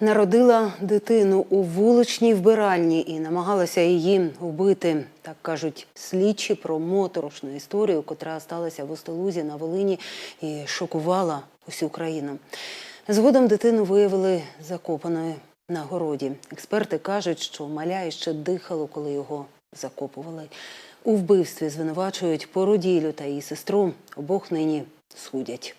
Народила дитину у вуличній вбиральні і намагалася її вбити. Так кажуть слідчі про моторошну історію, котра сталася в Остелузі на Волині і шокувала усю країну. Згодом дитину виявили закопаною на городі. Експерти кажуть, що маля ще дихало, коли його закопували. У вбивстві звинувачують породілю та її сестру. Обох нині судять.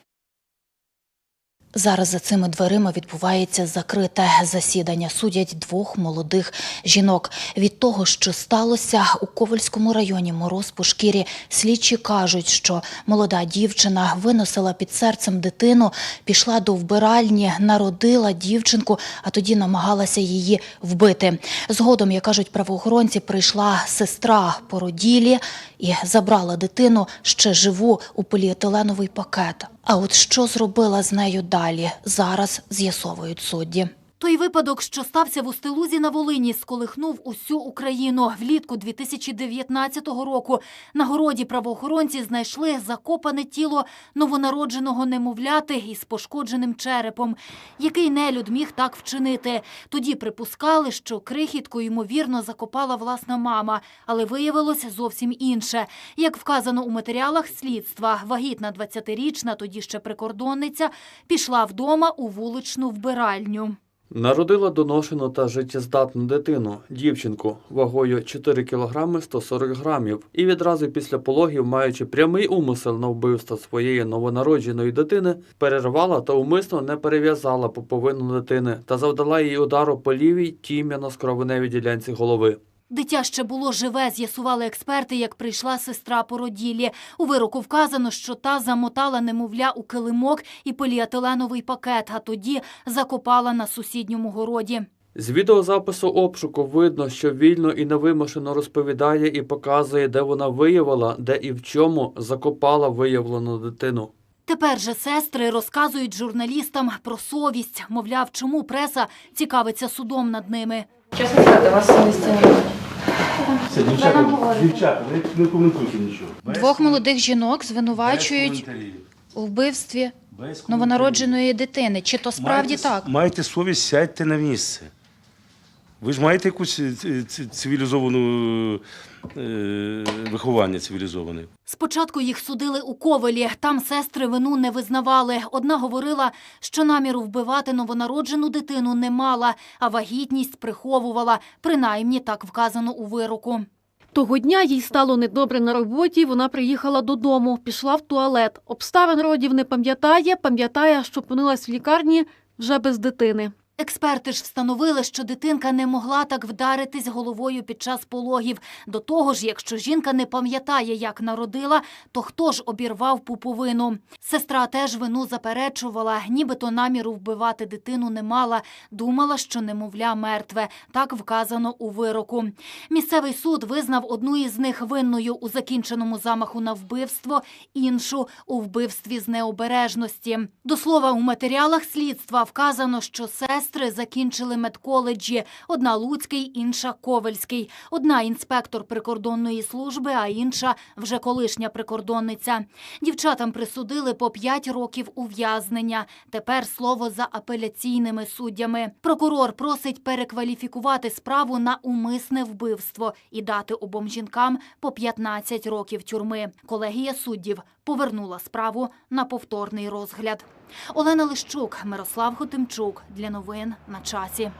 Зараз за цими дверима відбувається закрите засідання. Судять двох молодих жінок. Від того, що сталося у Ковальському районі мороз по шкірі, слідчі кажуть, що молода дівчина виносила під серцем дитину, пішла до вбиральні, народила дівчинку, а тоді намагалася її вбити. Згодом, як кажуть правоохоронці, прийшла сестра породілі і забрала дитину ще живу у поліетиленовий пакет. А от що зробила з нею далі, зараз з'ясовують судді. Той випадок, що стався в Устилузі на Волині, сколихнув усю Україну. Влітку 2019 року на городі правоохоронці знайшли закопане тіло новонародженого немовляти із пошкодженим черепом. Який нелюд міг так вчинити? Тоді припускали, що крихітку, ймовірно, закопала власна мама, але виявилося зовсім інше. Як вказано у матеріалах слідства, вагітна 20-річна, тоді ще прикордонниця, пішла вдома у вуличну вбиральню. Народила доношену та життєздатну дитину, дівчинку, вагою 4 кг 140 грамів, і відразу після пологів, маючи прямий умисел на вбивство своєї новонародженої дитини, перервала та умисно не перев'язала поповину дитини та завдала їй удару по лівій тім'яно-скровеневій ділянці голови. Дитя ще було живе, з'ясували експерти, як прийшла сестра породілі. У вироку вказано, що та замотала немовля у килимок і поліетиленовий пакет, а тоді закопала на сусідньому городі. З відеозапису обшуку видно, що вільно і невимушено розповідає і показує, де вона виявила, де і в чому закопала виявлену дитину. Тепер же сестри розказують журналістам про совість. Мовляв, чому преса цікавиться судом над ними. Чесно сказати, вас совісті немає. Це дівчата, дівчата, не, не коментуйте нічого. Двох молодих жінок звинувачують у вбивстві новонародженої дитини. Чи то справді Майте- так? Маєте совість, сядьте на місце. Ви ж маєте якусь е, цивілізовану е, виховання цивілізоване. Спочатку їх судили у Ковелі. Там сестри вину не визнавали. Одна говорила, що наміру вбивати новонароджену дитину не мала, а вагітність приховувала. Принаймні так вказано у вироку. Того дня їй стало недобре на роботі, вона приїхала додому, пішла в туалет. Обставин родів не пам'ятає, пам'ятає, що опинилась в лікарні вже без дитини. Експерти ж встановили, що дитинка не могла так вдаритись головою під час пологів. До того ж, якщо жінка не пам'ятає, як народила, то хто ж обірвав пуповину? Сестра теж вину заперечувала, нібито наміру вбивати дитину не мала. Думала, що немовля мертве. Так вказано у вироку. Місцевий суд визнав одну із них винною у закінченому замаху на вбивство, іншу у вбивстві з необережності. До слова, у матеріалах слідства вказано, що сестри закінчили медколеджі. Одна Луцький, інша Ковельський. Одна інспектор прикордонної служби, а інша вже колишня прикордонниця. Дівчатам присудили по 5 років ув'язнення. Тепер слово за апеляційними суддями. Прокурор просить перекваліфікувати справу на умисне вбивство і дати обом жінкам по 15 років тюрми. Колегія суддів повернула справу на повторний розгляд. Олена Лищук, Мирослав Хотимчук. Для новин на часі.